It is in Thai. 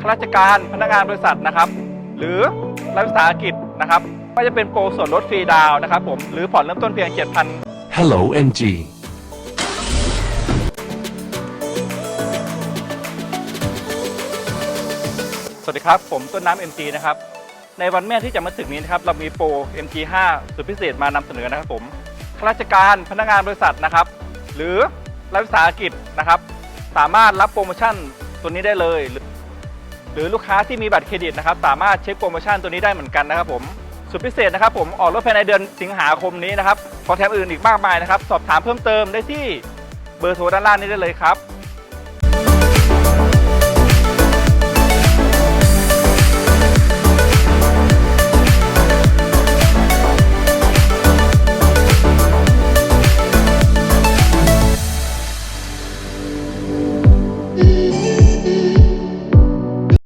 ข้าราชการพนักงานบริษัทนะครับ หรือรัฐวิสาหกิจนะครับ ก็จะเป็นโปรส่วนลดฟรีดาวน์นะครับผมหรือผ่อนเริ่มต้นเพียง 7,000 Hello NG. สวัสดีครับ ผมต้นน้ำ MG นะครับ ในวันแม่ที่จะมาถึงนี้นะครับ เรามีโปร MG5 สุดพิเศษมานำเสนอนะครับผมข้าราชการพนักงานบริษัทนะครับ หรือรัฐวิสาหกิจนะครับ สามารถรับโปรโมชั่นตัวนี้ได้เลยหรือห รือลูกค้าที่มีบัตรเครดิตนะครับสามารถเช็คโปรโมชั่นตัวนี้ได้เหมือนกันนะครับผมสุดพิเศษนะครับผมออกรถภายในเดือนสิงหาคมนี้นะครับขอแถมอื่นอีกมากมายนะครับ สอบถามเพิ่มเติมได้ที่เบอร์โทรด้านล่างนี้ได้เลยครับ